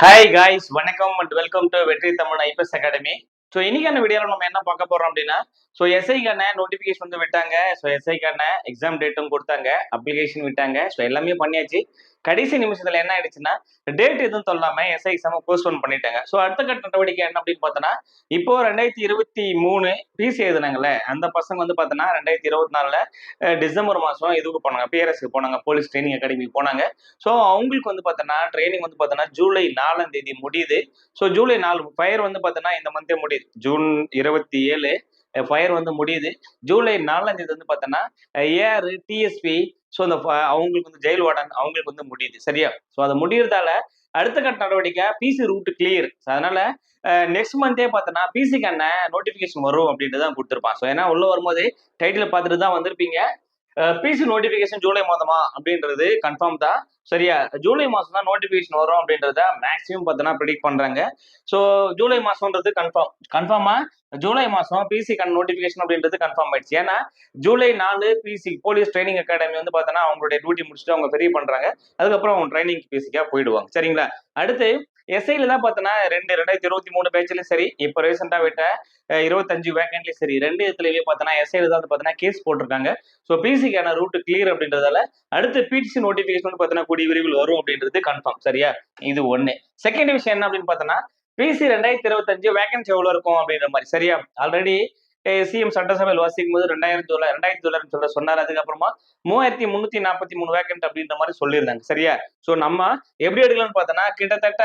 Hi guys வணக்கம் and welcome to Vetri Tamil IPS academy so இன்னைக்கான வீடியோவில் நம்ம என்ன பார்க்க போறோம் அப்படின்னா ஸோ எஸ்ஐக்கான நோட்டிஃபிகேஷன் வந்து விட்டாங்க. ஸோ எஸ்ஐக்கான எக்ஸாம் டேட்டும் கொடுத்தாங்க. அப்ளிகேஷன் விட்டாங்க. ஸோ எல்லாமே பண்ணியாச்சு. கடைசி நிமிஷத்துல என்ன ஆயிடுச்சுன்னா டேட் எதுவும் சொல்லாம எஸ்ஐ எக்ஸாம போஸ்ட்போன் பண்ணிட்டாங்க. ஸோ அடுத்த கட்ட நடவடிக்கை என்ன அப்படின்னு பார்த்தோன்னா இப்போ ரெண்டாயிரத்தி இருபத்தி மூணு பிசி எழுதுனாங்கல்ல அந்த பசங்க வந்து பார்த்தோன்னா ரெண்டாயிரத்தி இருபத்தி நாலுல டிசம்பர் மாதம் இதுக்கு போனாங்க. பிஆர்எஸ்க்கு போனாங்க போலீஸ் ட்ரைனிங் அகாடமிக்கு போனாங்க. ஸோ அவங்களுக்கு வந்து பார்த்தோன்னா ட்ரைனிங் வந்து பார்த்தோன்னா ஜூலை நாலாம் தேதி முடியுது. ஸோ ஜூலை நாலு ஃபயர் வந்து பார்த்தோன்னா இந்த மந்தே முடியுது. ஜூன் இருபத்தி ஏழு ஃபயர் வந்து முடியுது. ஜூலை நாலாம் தேதி வந்து பார்த்தோன்னா ஏஆர் டிஎஸ்பி ஸோ அந்த அவங்களுக்கு வந்து ஜெயில் வார்டன் அவங்களுக்கு வந்து முடியுது. சரியா? ஸோ அதை முடியறதால அடுத்த கட்ட நடவடிக்கை பிசி ரூட் கிளியர் அதனால நெக்ஸ்ட் மந்தே பார்த்தோன்னா பிசிக்கான நோட்டிஃபிகேஷன் வரும் அப்படின்ட்டு தான் கொடுத்துருப்பான். ஸோ ஏன்னா உள்ள வரும்போது டைட்டில் பார்த்துட்டு தான் வந்திருப்பீங்க. பிசி நோட்டிஃபிகேஷன் ஜூலை மாதமா அப்படின்றது கன்ஃபார்ம் தான். சரியா? ஜூலை மாதம் தான் நோட்டிஃபிகேஷன் வரும் அப்படின்றத மேக்ஸிமம் பார்த்தோன்னா ப்ரிடிக்ட் பண்ணுறாங்க ஸோ ஜூலை மாதம்ன்றது கன்ஃபார்ம் கன்ஃபார்மா ஜூலை மாதம் பிசி கன் நோட்டிஃபிகேஷன் அப்படின்றது கன்ஃபார்ம் ஆயிடுச்சு. ஏன்னா ஜூலை நாலு பிசி போலீஸ் ட்ரைனிங் அகாடமி வந்து பார்த்தோன்னா அவங்களுடைய டியூட்டி முடிச்சுட்டு அவங்க பெரிய பண்ணுறாங்க அதுக்கப்புறம் அவங்க ட்ரைனிங் பிசிக்காக போயிடுவாங்க. சரிங்களா? அடுத்து எஸ்ஐல தான் பார்த்தோன்னா ரெண்டு ரெண்டாயிரத்தி இருபத்தி மூணு பேட்ச்லையும் சரி இப்போ ரீசெண்டாக விட்ட இருபத்தஞ்சு வேகன்ட்லையும் சரி ரெண்டு இதுலயுமே பார்த்தோன்னா எஸ்ஐல தான் வந்து பார்த்தோன்னா கேஸ் போட்டிருக்காங்க. ஸோ பிசிக்கான ரூட் கிளியர் அப்படின்றதால அடுத்த பிடிசி நோட்டிஃபிகேஷன் வந்து பார்த்தோன்னா கூடிய விரைவில் வரும் அப்படின்றது கன்ஃபார்ம் சரியா? இது ஒன்று செகண்ட் விஷயம் என்ன அப்படின்னு பார்த்தோன்னா பிசி ரெண்டாயிரத்தி இருபத்தஞ்சு வேகன்சி எவ்வளோ இருக்கும் அப்படின்ற மாதிரி. சரியா? ஆல்ரெடி சிஎம் சட்டசபையில் வாசிக்கும் போது ரெண்டாயிரத்தி தொள்ளாயிரம் ரெண்டாயிரத்தி தொள்ளாயிரம் சொல்ல சொன்னார். அதுக்கப்புறமா மூவாயிரத்தி முந்நூத்தி நாற்பத்தி மூணு வேக்கன்ட் அப்படின்ற மாதிரி சொல்லியிருந்தாங்க. சரியா? ஸோ நம்ம எப்படி எடுக்கலாம்னு பார்த்தோன்னா கிட்டத்தட்ட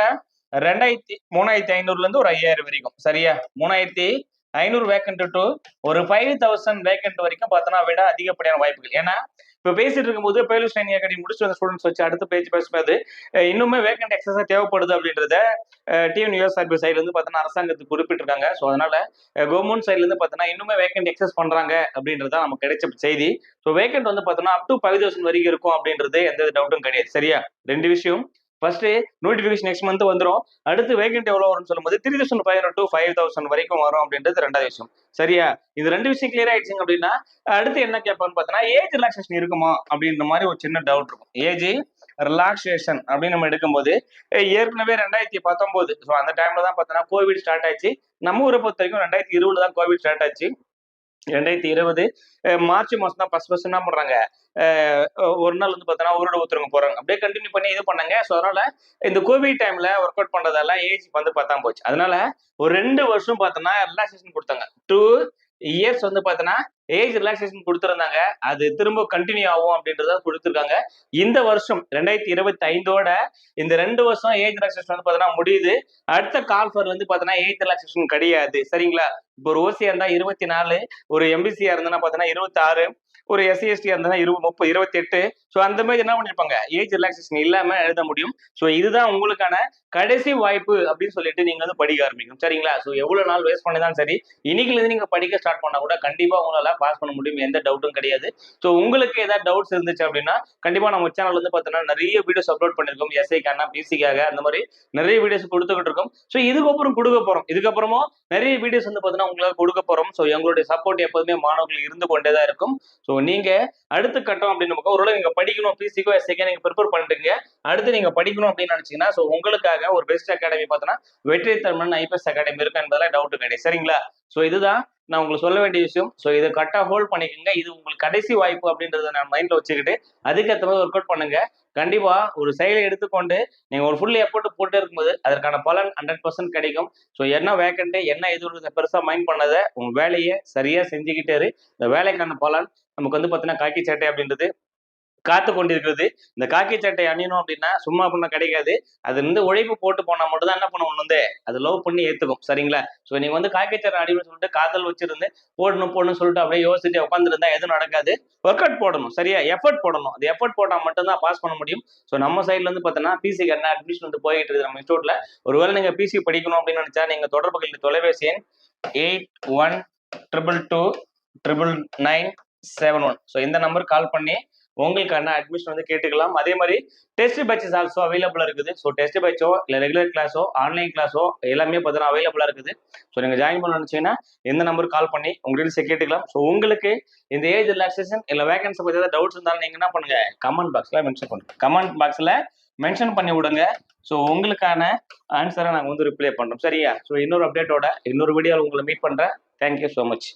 ரெண்டாயிரத்தி மூணாயிரத்தி ஐநூறுலேருந்து ஒரு ஐயாயிரம் வரைக்கும். சரியா? மூணாயிரத்தி ஐநூறு வேக்கண்ட் டு ஒரு ஃபைவ் தௌசண்ட் வேக்கண்ட் வரைக்கும் பார்த்தோன்னா விட அதிகப்படியான வாய்ப்புகள். ஏன்னா இப்போ பேசிட்டு இருக்கும்போது பேலூர் ட்ரைனிங் அகாடமி முடிச்சு வந்த ஸ்டூடெண்ட்ஸ் வச்சு அடுத்து பேச்சு பேசும்போது இன்னுமே வேக்கண்ட் எக்ஸஸாக தேவைப்படுது அப்படின்றத டிஎன் யூஎஸ் சர்வீஸ் சைடுல இருந்து பார்த்தோன்னா அரசாங்கத்துக்கு குறிப்பிட்டிருக்காங்க. ஸோ அதனால கவர்மெண்ட் சைடுல இருந்து பார்த்தோன்னா இன்னுமே வேக்கண்ட் எக்ஸஸ் பண்றாங்க அப்படின்றத நமக்கு கிடைச்ச செய்தி. ஸோ வேக்கண்ட் வந்து பார்த்தோன்னா அப் டு ஃபைவ் தௌசண்ட் வரைக்கும் இருக்கும் அப்படின்றது எந்த டவுட்டும் கிடையாது. சரியா? ரெண்டு விஷயம். ஃபர்ஸ்ட் நோட்டிஃபிகேஷன் நெக்ஸ்ட் மந்த் வந்துடும் அடுத்து வேகண்ட் எவ்வளோ வரும்னு சொல்லும்போது three thousand five hundred to five thousand வரைக்கும் வரும் அப்படின்றது ரெண்டாவது விஷயம். சரியா? இது ரெண்டு விஷயம் கிளியர் ஆயிடுச்சுங்க அப்படின்னா அடுத்து என்ன கேட்பான்னு பார்த்தோன்னா ஏஜ் ரிலாக்ஸேஷன் இருக்குமா அப்படின்ற மாதிரி ஒரு சின்ன டவுட் இருக்கும். ஏஜ் ரிலாக்ஸேஷன் அப்படின்னு நம்ம எடுக்கும்போது ஏற்கனவே ரெண்டாயிரத்தி பத்தொம்போது ஸோ அந்த டைம்ல தான் பார்த்தோன்னா கோவிட் ஸ்டார்ட் ஆச்சு. நம்ம ஊரை பொறுத்த வரைக்கும் ரெண்டாயிரத்தி இருபதுல தான் கோவிட் ஸ்டார்ட் ஆச்சு. ரெண்டாயிரத்தி இருபது மார்ச் மாதம் தான் ஃபர்ஸ்ட் ஃபஸ்ட் என்ன பண்றாங்க ஒரு நாள் வந்து பார்த்தோன்னா ஊரோட ஊத்துறவங்க போறாங்க. அப்படியே கண்டினியூ பண்ணி இது பண்ணாங்க. ஸோ அதனால இந்த கோவிட் டைம்ல ஒர்க் அவுட் பண்ணுறதெல்லாம் ஏஜ் வந்து பார்த்தா போச்சு. அதனால ஒரு ரெண்டு வருஷம் பார்த்தோன்னா ரிலாக்ஸேஷன் கொடுத்தாங்க. டூ இயர்ஸ் வந்து பார்த்தோன்னா ஏஜ் ரிலாக்ஸேஷன் கொடுத்துருந்தாங்க. அது திரும்ப கண்டினியூ ஆகும் அப்படின்றத கொடுத்துருக்காங்க. இந்த வருஷம் ரெண்டாயிரத்தி இருபத்தி ஐந்தோட இந்த ரெண்டு வருஷம் ஏஜ் ரிலாக்ஸேஷன் வந்து பார்த்தோன்னா முடியுது. அடுத்த கால்ஃபர் வந்து பார்த்தோன்னா ஏஜ் ரிலாக்ஸேஷன் கிடையாது. சரிங்களா? இப்போ ஒரு ஓசியா இருந்தா இருபத்தி நாலு ஒரு எம்பிசியா இருந்தா பார்த்தோன்னா இருபத்தி ஆறு ஒரு எஸ்சி எஸ்டி இருந்ததுன்னா இருபது முப்பது இருபத்தி எட்டு ஸோ அந்த மாதிரி என்ன பண்ணிருப்பாங்க? ஏஜ் ரிலாக்ஸேஷன் இல்லாம எழுத முடியும். ஸோ இதுதான் உங்களுக்கான கடைசி வாய்ப்பு அப்படின்னு சொல்லிட்டு நீங்க வந்து படிக்க ஆரம்பிக்கும். சரிங்களா? ஸோ எவ்வளவு நாள் வேஸ்ட் பண்ணிதான் சரி இன்னைக்குல இருந்து நீங்க படிக்க ஸ்டார்ட் பண்ணா கூட கண்டிப்பா உங்களால பாஸ் பண்ண முடியும். எந்த டவுட்டும் கிடையாது. ஸோ உங்களுக்கு ஏதாவது டவுட்ஸ் இருந்துச்சு அப்படின்னா கண்டிப்பா நம்ம சேனல் வந்து பாத்தீங்கன்னா நிறைய வீடியோஸ் அப்லோட் பண்ணிருக்கோம். எஸ்ஐக்கான பிசிக்காக அந்த மாதிரி நிறைய வீடியோஸ் கொடுத்துக்கிட்டு இருக்கோம். ஸோ இதுக்கப்புறம் கொடுக்க போறோம். இதுக்கப்புறமும் நிறைய வீடியோஸ் வந்து பார்த்தீங்கன்னா உங்களுக்கு கொடுக்க போறோம். ஸோ எங்களுடைய சப்போர்ட் எப்போதுமே மாணவர்கள் இருந்து கொண்டே தான் இருக்கும். ஸோ நீங்க அடுத்த கட்டம் அப்படின்னு ஒரு நீங்க படிக்கணும். பிசிக்கோ எஸ்ஐக்கோ நீங்க ப்ரிப்பேர் பண்ணிட்டுங்க. அடுத்து நீங்க படிக்கணும் அப்படின்னு நினைச்சீங்கன்னா ஸோ உங்களுக்காக ஒரு பெஸ்ட் அகாடமி பார்த்தோன்னா வெற்றி தமிழ் ஐபிஎஸ் அகாடமி இருக்கு என்பதெல்லாம் டவுட் கிடையாது. சரிங்களா? ஸோ இதுதான் நான் உங்களுக்கு சொல்ல வேண்டிய விஷயம். ஸோ இதை கரெக்டாக ஹோல்ட் பண்ணிக்கோங்க. இது உங்களுக்கு கடைசி வாய்ப்பு அப்படின்றத நான் மைண்ட்ல வச்சுக்கிட்டு அதுக்கேற்ற மாதிரி ஒர்க் அவுட் பண்ணுங்க. கண்டிப்பா ஒரு செயலை எடுத்துக்கொண்டு நீங்க ஒரு ஃபுல் எஃபோர்ட் போட்டு இருக்கும்போது அதற்கான பலன் ஹண்ட்ரட் பர்சன்ட் கிடைக்கும். ஸோ என்ன வேக்கண்ட் என்ன எதுவும் பெருசா மைண்ட் பண்ணதை உங்க வேலையை சரியா செஞ்சுக்கிட்டே இரு. இந்த வேலைக்கான பலன் நமக்கு வந்து பார்த்தீங்கன்னா காக்கி சட்டை அப்படின்றது காத்து கொண்டிருக்கிறது. இந்த காக்கி சட்டை அணியணும் அப்படின்னா சும்மா பண்ண கிடைக்காது. அது வந்து உழைப்பு போட்டு போனா மட்டும் தான் என்ன பண்ணும் ஒன்று வந்து? அது லவ் பண்ணி ஏத்துக்கும். சரிங்களா? ஸோ நீங்க வந்து காக்கி சட்டை அடின்னு சொல்லிட்டு காதல் வச்சிருந்து போடணும் போடணும்னு சொல்லிட்டு அப்படியே யோசிச்சுட்டு உட்காந்துருந்தா எதுவும் நடக்காது. ஒர்க் அவுட் போடணும் சரியா? எஃபர்ட் போடணும். அது எஃபர்ட் போட்டால் மட்டும்தான் பாஸ் பண்ண முடியும். ஸோ நம்ம சைட்ல இருந்து பார்த்தோன்னா பிசி என்ன அட்மிஷன் வந்து போயிட்டு இருக்குது நம்ம இன்ஸ்டியூட்ல ஒருவேளை நீங்க பிசி படிக்கணும் அப்படின்னு நினைச்சா நீங்க தொடர்பு தொலைபேசி எண் eight one triple two triple nine seven one so இந்த நம்பருக்கு கால் பண்ணி உங்களுக்கான அட்மிஷன் வந்து கேட்டுக்கலாம். அதே மாதிரி டெஸ்ட் பேச்சஸ் ஆல்சோ அவைலபிளாக இருக்குது. ஸோ டெஸ்ட் பேச்சோ இல்லை ரெகுலர் கிளாஸோ ஆன்லைன் கிளாஸோ எல்லாமே பார்த்தீங்கன்னா அவைலபிளாக இருக்குது. ஸோ நீங்கள் ஜாயின் பண்ண நினச்சிங்கன்னா இந்த நம்பருக்கு கால் பண்ணி உங்க டீல்ஸ் கேட்டுக்கலாம். ஸோ உங்களுக்கு இந்த ஏஜ் ரிலாக்ஸேஷன் இல்லை வேகன்சி பற்றி ஏதாவது டவுட்ஸ் இருந்தாலும் நீங்கள் என்ன பண்ணுங்க? கமெண்ட் பாக்ஸில் மென்ஷன் பண்ணுங்க. கமெண்ட் பாக்ஸில் மென்ஷன் பண்ணி விடுங்க. ஸோ உங்களுக்கான ஆன்சரை நாங்கள் வந்து ரிப்ளை பண்ணுறோம் சரியா? ஸோ இன்னொரு அப்டேட்டோட இன்னொரு வீடியோவில் உங்களை மீட் பண்ணுறேன் தேங்க்யூ ஸோ மச்